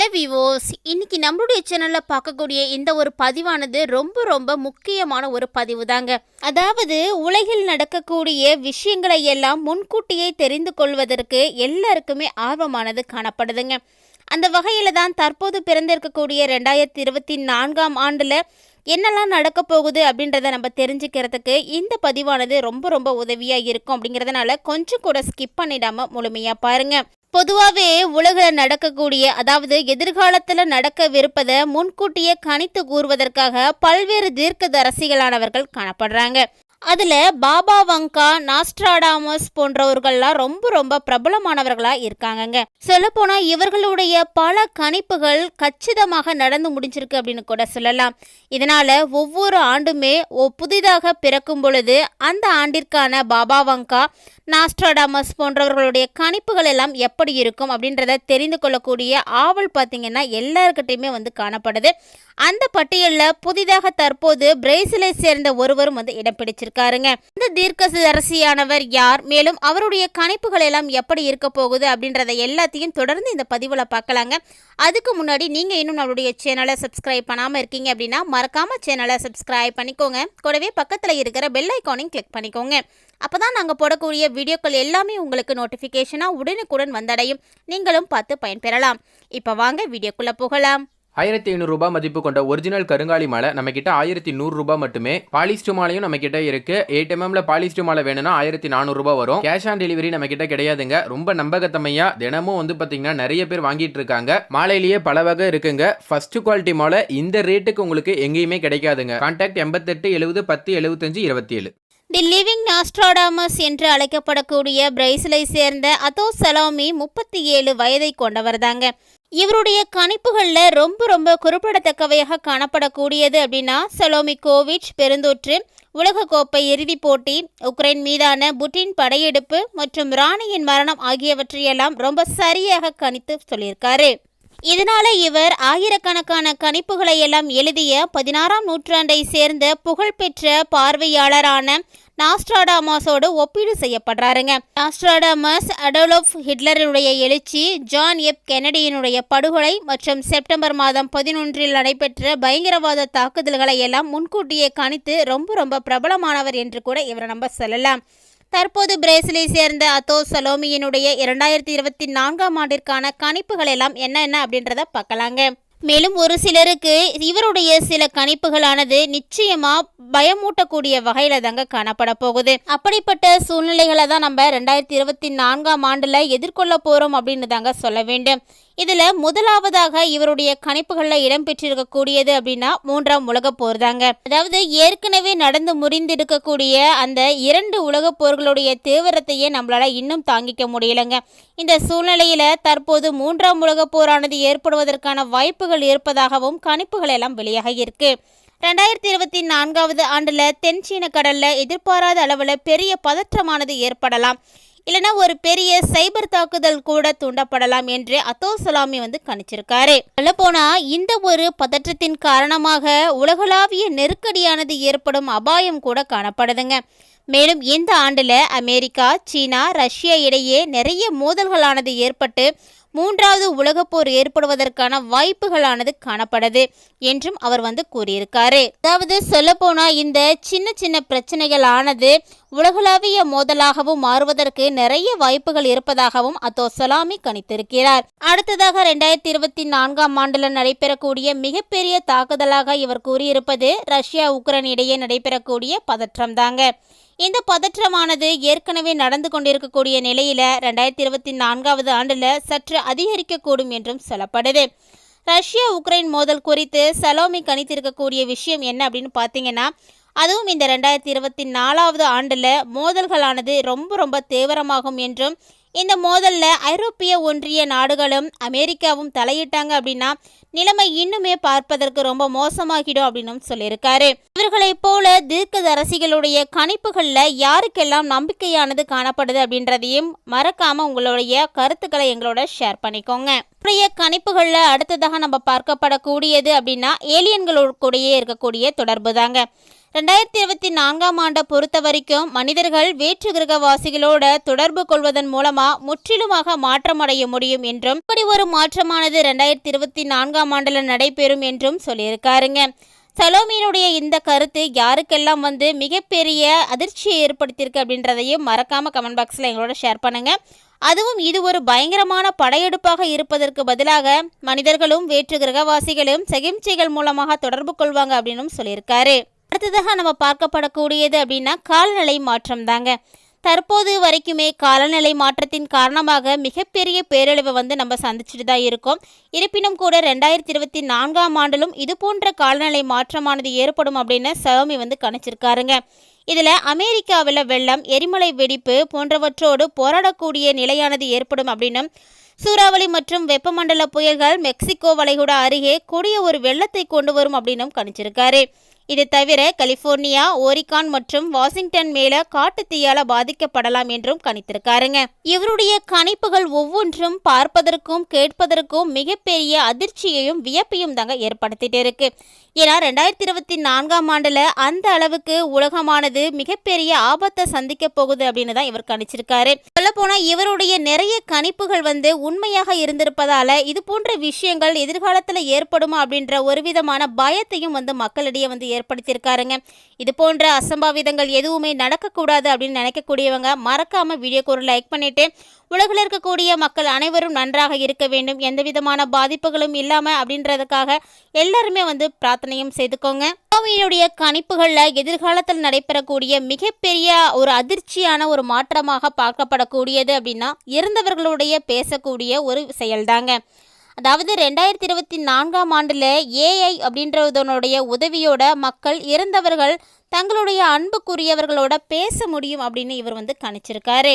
Hello விவோஸ் இன்னைக்கு நம்மளுடைய சேனலில் பார்க்கக்கூடிய இந்த ஒரு பதிவானது ரொம்ப ரொம்ப முக்கியமான ஒரு பதிவு தாங்க அதாவது உலகில் நடக்கக்கூடிய விஷயங்களை எல்லாம் முன்கூட்டியே தெரிந்து கொள்வதற்கு எல்லாருக்குமே ஆர்வமானது காணப்படுதுங்க. அந்த வகையில் தான் தற்போது பிறந்திருக்கக்கூடிய ரெண்டாயிரத்தி இருபத்தி நான்காம் ஆண்டில் என்னெல்லாம் நடக்க போகுது அப்படின்றத நம்ம தெரிஞ்சுக்கிறதுக்கு இந்த பதிவானது ரொம்ப ரொம்ப உதவியாக இருக்கும் அப்படிங்கிறதுனால கொஞ்சம் கூட ஸ்கிப் பண்ணிடாமல் முழுமையாக பாருங்கள் பொதுவாகவே உலகில் நடக்கக்கூடிய அதாவது எதிர்காலத்தில் நடக்கவிருப்பதை முன்கூட்டியே கணித்து கூறுவதற்காக பல்வேறு தீர்க்கதரிசிகளானவர்கள் காணப்படுறாங்க. அதில் பாபா வங்கா நாஸ்ட்ராடாமஸ் போன்றவர்கள்லாம் ரொம்ப ரொம்ப பிரபலமானவர்களாக இருக்காங்கங்க. சொல்லப்போனால் இவர்களுடைய பல கணிப்புகள் கச்சிதமாக நடந்து முடிஞ்சிருக்கு அப்படின்னு கூட சொல்லலாம். இதனால் ஒவ்வொரு ஆண்டுமே ஓ புதிதாக பிறக்கும் பொழுது அந்த ஆண்டிற்கான பாபா வங்கா நாஸ்ட்ராடாமஸ் போன்றவர்களுடைய கணிப்புகள் எல்லாம் எப்படி இருக்கும் அப்படின்றத தெரிந்து கொள்ளக்கூடிய ஆவல் பார்த்தீங்கன்னா எல்லாருக்கிட்டையுமே வந்து காணப்படுது. அந்த பட்டியலில் புதிதாக தற்போது பிரேசிலை சேர்ந்த ஒருவரும் வந்து இடம் சொல்லியிருக்காருங்க இந்த தீர்க்கதரிசியானவர் யார்? மேலும் அவருடைய கணிப்புகள் எல்லாம் எப்படி இருக்க போகுது அப்படின்றத எல்லாத்தையும் தொடர்ந்து இந்த பதிவில் பார்க்கலாங்க. அதுக்கு முன்னாடி நீங்கள் இன்னும் நம்மளுடைய சேனலை சப்ஸ்கிரைப் பண்ணாமல் இருக்கீங்க அப்படின்னா மறக்காமல் சேனலை சப்ஸ்கிரைப் பண்ணிக்கோங்க. கூடவே பக்கத்தில் இருக்கிற பெல் ஐக்கானையும் கிளிக் பண்ணிக்கோங்க. அப்போ தான் நாங்கள் போடக்கூடிய வீடியோக்கள் எல்லாமே உங்களுக்கு நோட்டிஃபிகேஷனாக உடனுக்குடன் வந்தடையும். நீங்களும் பார்த்து பயன்பெறலாம். இப்போ வாங்க வீடியோக்குள்ளே போகலாம். ஆயிரத்தி ஐநூறுரூபா மதிப்பு கொண்ட ஒரிஜினல் கருங்காலி மாலை நம்ம கிட்ட ஆயிரத்தி நூறுரூபா மட்டுமே. பாலிஸ்டு மாலையும் நம்ம கிட்ட இருக்கு எயிட் எம்எம்ல பாலிஸ்டு மாலை வேணும்னா ஆயிரத்தி நானூறுரூபா வரும். கேஷ் ஆன் டெலிவரி நம்ம கிட்ட கிடையாதுங்க. ரொம்ப நம்பகத்தமையா தினமும் வந்து பாத்தீங்கன்னா நிறைய பேர் வாங்கிட்டு இருக்காங்க. மாலையிலேயே பல வகை இருக்குங்க. ஃபர்ஸ்ட் குவாலிட்டி மாலை இந்த ரேட்டுக்கு உங்களுக்கு எங்கேயுமே கிடைக்காதுங்க. கான்டாக்ட் எண்பத்தெட்டு எழுபது பத்து எழுபத்தஞ்சு இருபத்தி ஏழு தி லிவிங் நாஸ்ட்ராடாமஸ் என்று அழைக்கப்படக்கூடிய பிரைசிலை சேர்ந்த அதோ சலாமி முப்பத்தி ஏழு வயதை கொண்டவர் தாங்க இவருடைய கணிப்புகளில் ரொம்ப ரொம்ப குறிப்பிடத்தக்கவையாக காணப்படக்கூடியது அப்படின்னா சலோமி கோவிச் பெருந்தொற்று உலகக்கோப்பை இறுதிப் போட்டி உக்ரைன் மீதான புட்டின் படையெடுப்பு மற்றும் ராணியின் மரணம் ஆகியவற்றையெல்லாம் ரொம்ப சரியாக கணித்து சொல்லியிருக்காரு. இதனால இவர் ஆயிரக்கணக்கான கணிப்புகளை எல்லாம் எழுதிய பதினாறாம் நூற்றாண்டை சேர்ந்த புகழ்பெற்ற பார்வையாளரான நாஸ்ட்ராடாமாஸோடு ஒப்பீடு செய்யப்படுறாருங்க. நாஸ்ட்ராடாமஸ் அடோலோஃப் ஹிட்லருடைய எழுச்சி ஜான் எப் கெனடியினுடைய படுகொலை மற்றும் செப்டம்பர் மாதம் பதினொன்றில் நடைபெற்ற பயங்கரவாத தாக்குதல்களை எல்லாம் முன்கூட்டியே கணித்து ரொம்ப ரொம்ப பிரபலமானவர் என்று கூட இவரை நம்ம சொல்லலாம். தற்போது பிரேசிலை சேர்ந்த அத்தோ சலோமியினுடைய இரண்டாயிரத்தி இருபத்தி நான்காம் ஆண்டிற்கான கணிப்புகள் எல்லாம் என்ன என்ன அப்படின்றத பார்க்கலாங்க. மேலும் ஒரு சிலருக்கு இவருடைய சில கணிப்புகளானது நிச்சயமா பயமூட்டக்கூடிய வகையில தாங்க காணப்பட போகுது. அப்படிப்பட்ட சூழ்நிலைகளை தான் நம்ம ரெண்டாயிரத்தி இருபத்தி நான்காம் ஆண்டுல எதிர்கொள்ள போறோம் அப்படின்னு தாங்க சொல்ல வேண்டும். இதுல முதலாவதாக இவருடைய கணிப்புகள்ல இடம்பெற்றிருக்கக்கூடியது அப்படின்னா மூன்றாம் உலகப் போர் தாங்க. அதாவது ஏற்கனவே நடந்து முறிந்திருக்கக்கூடிய அந்த இரண்டு உலக போர்களுடைய தீவிரத்தையே நம்மளால இன்னும் தாங்கிக்க முடியலங்க. இந்த சூழ்நிலையில தற்போது மூன்றாம் உலகப் போரானது ஏற்படுவதற்கான வாய்ப்புகள் இருப்பதாகவும் கணிப்புகள் எல்லாம் வெளியாக இருக்கு. ரெண்டாயிரத்தி இருபத்தி நான்காவது ஆண்டுல தென் சீன கடல்ல எதிர்பாராத அளவுல பெரிய பதற்றமானது ஏற்படலாம். இல்லைன்னா ஒரு பெரிய சைபர் தாக்குதல் கூட தூண்டப்படலாம் என்று அத்தோ சலாமி வந்து கணிச்சிருக்காரு. சொல்லப்போனா இந்த ஒரு பதற்றத்தின் காரணமாக உலகளாவிய நெருக்கடியானது ஏற்படும் அபாயம் கூட காணப்படுதுங்க. மேலும் இந்த ஆண்டுல அமெரிக்கா சீனா ரஷ்யா இடையே நிறைய மோதல்களானது ஏற்பட்டு மூன்றாவது உலகப்போர் ஏற்படுவதற்கான வாய்ப்புகளானது காணப்படுது என்றும் அவர் வந்து கூறியிருக்காரு. அதாவது சொல்லப்போனா இந்த சின்ன சின்ன பிரச்சனைகள் ஆனது உலகளாவிய மோதலாகவும் மாறுவதற்கு நிறைய வாய்ப்புகள் இருப்பதாகவும் அத்தோ சலாமி கணித்திருக்கிறார். அடுத்ததாக ரெண்டாயிரத்தி இருபத்தி நான்காம் ஆண்டுல நடைபெறக்கூடிய மிகப்பெரிய தாக்குதலாக இவர் கூறியிருப்பது ரஷ்யா உக்ரைன் இடையே நடைபெறக்கூடிய பதற்றம் தாங்க இந்த பதற்றமானது ஏற்கனவே நடந்து கொண்டிருக்கக்கூடிய நிலையில ரெண்டாயிரத்தி இருபத்தி நான்காவது ஆண்டுல சற்று அதிகரிக்கக்கூடும் என்றும் சொல்லப்படுது. ரஷ்யா உக்ரைன் மோதல் குறித்து சலோமி கணித்திருக்கக்கூடிய விஷயம் என்ன அப்படின்னு பார்த்தீங்கன்னா அதுவும் இந்த ரெண்டாயிரத்தி இருபத்தி நாலாவது ஆண்டில் மோதல்களானது ரொம்ப ரொம்ப தீவிரமாகும் என்றும் இந்த மோதலில் ஐரோப்பிய ஒன்றிய நாடுகளும் அமெரிக்காவும் தலையிட்டாங்க அப்படின்னா நிலைமை இன்னுமே பார்ப்பதற்கு ரொம்ப மோசமாகிடும் அப்படின்னு சொல்லியிருக்காரு. இவர்களைப் போல தீர்க்கதரசிகளுடைய கணிப்புகளில் யாருக்கெல்லாம் நம்பிக்கையானது காணப்படுது அப்படின்றதையும் மறக்காம உங்களுடைய கருத்துக்களை எங்களோட ஷேர் பண்ணிக்கோங்க. உடைய கணிப்புகளில் அடுத்ததாக நம்ம பார்க்கப்படக்கூடியது அப்படின்னா ஏலியன்களோட கூடயே இருக்கக்கூடிய தொடர்பு தாங்க ரெண்டாயிரத்தி இருபத்தி நான்காம் ஆண்டை பொறுத்த வரைக்கும் மனிதர்கள் வேற்று கிரகவாசிகளோட தொடர்பு கொள்வதன் மூலமா முற்றிலுமாக மாற்றமடைய முடியும் என்றும் இப்படி ஒரு மாற்றமானது ரெண்டாயிரத்தி இருபத்தி நான்காம் ஆண்டுல நடைபெறும் என்றும் சொல்லியிருக்காருங்க. சலோமியினுடைய இந்த கருத்து யாருக்கெல்லாம் வந்து மிகப்பெரிய அதிர்ச்சியை ஏற்படுத்தியிருக்கு அப்படின்றதையும் மறக்காம கமெண்ட் பாக்ஸில் எங்களோட ஷேர் பண்ணுங்க. அதுவும் இது ஒரு பயங்கரமான படையெடுப்பாக இருப்பதற்கு பதிலாக மனிதர்களும் வேற்று கிரகவாசிகளும் செகிம்சைகள் மூலமாக தொடர்பு கொள்வாங்க அப்படின்னும் சொல்லியிருக்காரு. அடுத்ததாக நம்ம பார்க்கப்படக்கூடியது அப்படின்னா காலநிலை மாற்றம் தாங்க. தற்போது வரைக்குமே காலநிலை மாற்றத்தின் காரணமாக மிகப்பெரிய பேரழிவை வந்து நம்ம சந்திச்சுட்டு தான் இருக்கோம். இருப்பினும் கூட ரெண்டாயிரத்தி இருபத்தி நான்காம் ஆண்டிலும் இது போன்ற காலநிலை மாற்றமானது ஏற்படும் அப்படின்னு சலோமி வந்து கணிச்சிருக்காருங்க. இதில் அமெரிக்காவில் வெள்ளம் எரிமலை வெடிப்பு போன்றவற்றோடு போராடக்கூடிய நிலையானது ஏற்படும் அப்படின்னும் சூறாவளி மற்றும் வெப்பமண்டல புயல்கள் மெக்சிகோ வளைகுடா அருகே கொடிய ஒரு வெள்ளத்தை கொண்டு வரும் அப்படின்னும் கணிச்சிருக்காரு. இது தவிர கலிபோர்னியா ஓரிகான் மற்றும் வாஷிங்டன் மேல காட்டு தீயால பாதிக்கப்படலாம் என்றும் கணித்திருக்காருங்க. இவருடைய கணிப்புகள் ஒவ்வொன்றும் பார்ப்பதற்கும் கேட்பதற்கும் மிகப்பெரிய அதிர்ச்சியையும் வியப்பையும் தாங்க ஏற்படுத்திட்டு இருக்கு. ஏன்னா ரெண்டாயிரத்தி இருபத்தி நான்காம் ஆண்டுல அந்த அளவுக்கு உலகமானது மிகப்பெரிய ஆபத்தை சந்திக்க போகுது அப்படின்னு தான் இவர் கணிச்சிருக்காரு. சொல்ல போனா இவருடைய நிறைய கணிப்புகள் வந்து உண்மையாக இருந்திருப்பதால இது போன்ற விஷயங்கள் எதிர்காலத்துல ஏற்படுமா அப்படின்ற ஒரு விதமான பயத்தையும் வந்து மக்களிடையே வந்து ஏற்படுத்தியிருக்காருங்க. இது போன்ற அசம்பாவிதங்கள் எதுவுமே நடக்கக்கூடாது அப்படின்னு நினைக்கக்கூடியவங்க மறக்காம வீடியோக்கு ஒரு லைக் பண்ணிட்டு உலகில் இருக்கக்கூடிய மக்கள் அனைவரும் நன்றாக இருக்க வேண்டும். எந்த விதமான பாதிப்புகளும் இல்லாம அப்படின்றதுக்காக எல்லாருமே வந்து பிரார்த்தனையும் செய்துக்கோங்க. சுவாமியினுடைய கணிப்புகளில் எதிர்காலத்தில் நடைபெறக்கூடிய மிகப்பெரிய ஒரு அதிர்ச்சியான ஒரு மாற்றமாக பார்க்கப்படக்கூடியது அப்படின்னா இறந்தவர்களுடைய பேசக்கூடிய ஒரு செயல்தாங்க. அதாவது ரெண்டாயிரத்தி இருபத்தி நான்காம் ஆண்டில் ஏஐ அப்படின்றதனுடைய உதவியோட மக்கள் இறந்தவர்கள் தங்களுடைய அன்புக்குரியவர்களோட பேச முடியும் அப்படின்னு இவர் வந்து கணிச்சிருக்காரு.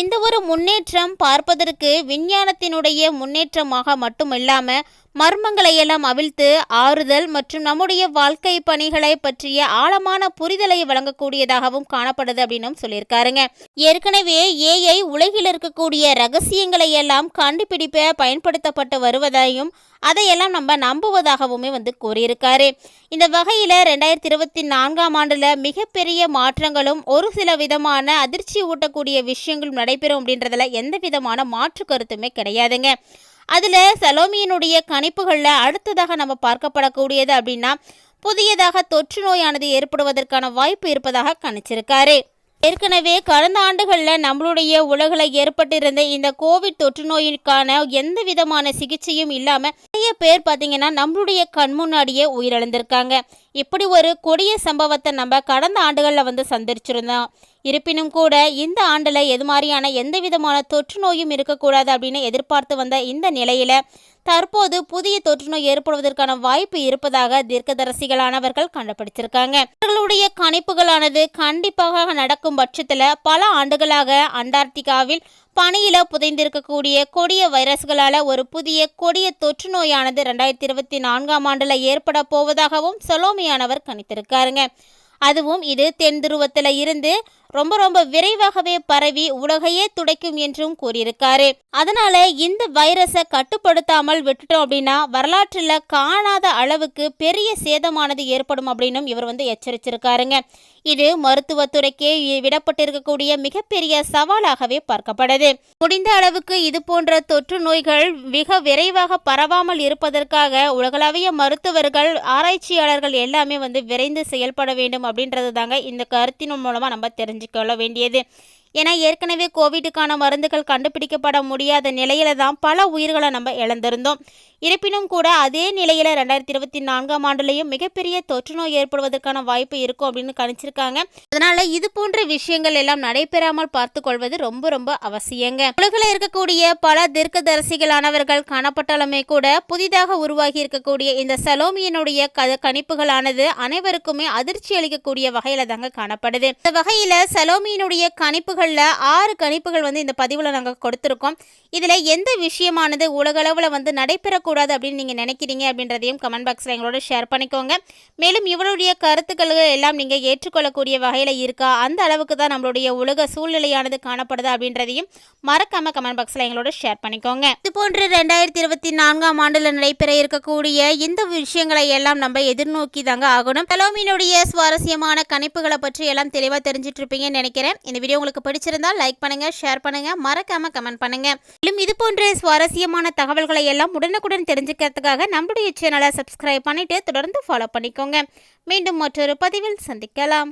இந்த ஒரு முன்னேற்றம் பார்ப்பதற்கு விஞ்ஞானத்தினுடைய முன்னேற்றமாக மட்டும் இல்லாமல் மர்மங்களை எல்லாம் அவிழ்த்து ஆறுதல் மற்றும் நம்முடைய வாழ்க்கை பணிகளை பற்றிய ஆழமான புரிதலை வழங்கக்கூடியதாகவும் காணப்படுது அப்படின்னும் சொல்லியிருக்காருங்க. ஏற்கனவே ஏஐ உலகில் இருக்கக்கூடிய ரகசியங்களை எல்லாம் கண்டுபிடிப்ப பயன்படுத்தப்பட்டு வருவதையும் அதையெல்லாம் நம்ம நம்புவதாகவுமே வந்து கூறியிருக்காரு. இந்த வகையில் ரெண்டாயிரத்தி இருபத்தி நான்காம் ஆண்டில் மிகப்பெரிய மாற்றங்களும் ஒரு சில விதமான அதிர்ச்சி ஊட்டக்கூடிய விஷயங்களும் நடைபெறும் அப்படின்றதுல எந்த விதமான மாற்று கருத்துமே கிடையாதுங்க. அதில் சலோமியினுடைய கணிப்புகளில் அடுத்ததாக நம்ம பார்க்கப்படக்கூடியது அப்படின்னா புதியதாக தொற்று நோயானது ஏற்படுவதற்கான வாய்ப்பு இருப்பதாக கணிச்சிருக்காரு. ஏற்கனவே கடந்த ஆண்டுகளில் நம்மளுடைய உலகில் ஏற்பட்டிருந்த இந்த கோவிட் தொற்று நோயிற்கான எந்த விதமான சிகிச்சையும் இல்லாமல் நிறைய பேர் பார்த்தீங்கன்னா நம்மளுடைய கண் முன்னாடியே உயிரிழந்திருக்காங்க. இப்படி ஒரு கொடிய சம்பவத்தை நம்ம கடந்த ஆண்டுகளில் வந்து சந்திச்சிருந்தோம். இருப்பினும் கூட இந்த ஆண்டில் எது மாதிரியான எந்த விதமான தொற்று நோயும் இருக்கக்கூடாது அப்படின்னு எதிர்பார்த்து வந்த இந்த நிலையில தற்போது புதிய தொற்று நோய் ஏற்படுவதற்கான வாய்ப்பு இருப்பதாக தீர்க்கதரசிகளானவர்கள் கண்டுபிடிச்சிருக்காங்க. அவர்களுடைய கணிப்புகளானது கண்டிப்பாக நடக்கும் பட்சத்தில் பல ஆண்டுகளாக அண்டார்டிகாவில் பனியில புதைந்திருக்கக்கூடிய கொடிய வைரஸ்களால ஒரு புதிய கொடிய தொற்று நோயானது ரெண்டாயிரத்தி இருபத்தி நான்காம் ஆண்டுல ஏற்பட போவதாகவும் சொலோமியானவர் கணித்திருக்காருங்க. அதுவும் இது தென் துருவத்தில் இருந்து ரொம்ப ரொம்ப விரைவாகவே பரவி உலகையே துடைக்கும் என்றும் கூறியிருக்காரு. அதனால இந்த வைரஸை கட்டுப்படுத்தாமல் விட்டுட்டோம் அப்படின்னா வரலாற்றில் காணாத அளவுக்கு பெரிய சேதமானது ஏற்படும் அப்படின்னும் இவர் வந்து எச்சரிச்சிருக்காருங்க. இது மருத்துவத்துறைக்கே விடப்பட்டிருக்கக்கூடிய மிகப்பெரிய சவாலாகவே பார்க்கப்படுது முடிந்த அளவுக்கு இது போன்ற தொற்று நோய்கள் மிக விரைவாக பரவாமல் இருப்பதற்காக உலகளாவிய மருத்துவர்கள் ஆராய்ச்சியாளர்கள் எல்லாமே வந்து விரைந்து செயல்பட வேண்டும் அப்படின்றது தாங்க இந்த கருத்தின் மூலமாக நம்ம தெரிஞ்சுக்கொள்ள வேண்டியது. ஏன்னா ஏற்கனவே கோவிடுக்கான மருந்துகள் கண்டுபிடிக்கப்பட முடியாத நிலையில தான் பல உயிர்களை நம்ம இழந்திருந்தோம். இருப்பினும் கூட அதே நிலையில் ரெண்டாயிரத்தி இருபத்தி நான்காம் ஆண்டுலேயும் மிகப்பெரிய தொற்று நோய் ஏற்படுவதற்கான வாய்ப்பு இருக்கும் அப்படின்னு கணிச்சிருக்காங்க. அதனால இது போன்ற விஷயங்கள் எல்லாம் நடைபெறாமல் பார்த்து கொள்வது ரொம்ப ரொம்ப அவசியங்க. உலகில் இருக்கக்கூடிய பல தீர்க்கதரிசிகளானவர்கள் காணப்பட்டாலுமே கூட புதிதாக உருவாகி இருக்கக்கூடிய இந்த சலோமியனுடைய க கணிப்புகளானது அனைவருக்குமே அதிர்ச்சி அளிக்கக்கூடிய வகையில தாங்க காணப்படுது. இந்த வகையில சலோமியனுடைய கணிப்புகள் கணிப்புகளில் ஆறு கணிப்புகள் வந்து இந்த பதிவில் நாங்கள் கொடுத்துருக்கோம். இதில் எந்த விஷயமானது உலகளவில் வந்து நடைபெறக்கூடாது அப்படின்னு நீங்கள் நினைக்கிறீங்க அப்படின்றதையும் கமெண்ட் பாக்ஸில் எங்களோட ஷேர் பண்ணிக்கோங்க. மேலும் இவருடைய கருத்துக்கள் எல்லாம் நீங்கள் ஏற்றுக்கொள்ளக்கூடிய வகையில் இருக்கா? அந்த அளவுக்கு தான் நம்மளுடைய உலக சூழ்நிலையானது காணப்படுதா அப்படின்றதையும் மறக்காம கமெண்ட் பாக்ஸில் எங்களோட ஷேர் பண்ணிக்கோங்க. இது போன்று ரெண்டாயிரத்தி இருபத்தி நான்காம் ஆண்டில் நடைபெற இருக்கக்கூடிய இந்த விஷயங்களை எல்லாம் நம்ம எதிர்நோக்கி தாங்க ஆகணும். தலோமினுடைய சுவாரஸ்யமான கணிப்புகளை பற்றி எல்லாம் தெளிவாக தெரிஞ்சிட்டு இருப்பீங்கன்னு நினைக்கிறேன். இந்த வீடியோ உங்களுக்கு பிடிச்சிருந்தா லைக் பண்ணுங்க ஷேர் பண்ணுங்க மறக்காம கமெண்ட் பண்ணுங்க. மேலும் இது போன்ற சுவாரஸ்யமான தகவல்களை எல்லாம் உடனுக்குடன் தெரிஞ்சுக்கிறதுக்காக நம்மளுடைய சேனலை சப்ஸ்கிரைப் பண்ணிட்டு தொடர்ந்து ஃபாலோ பண்ணிக்கோங்க. மீண்டும் மற்றொரு பதிவில் சந்திக்கலாம்.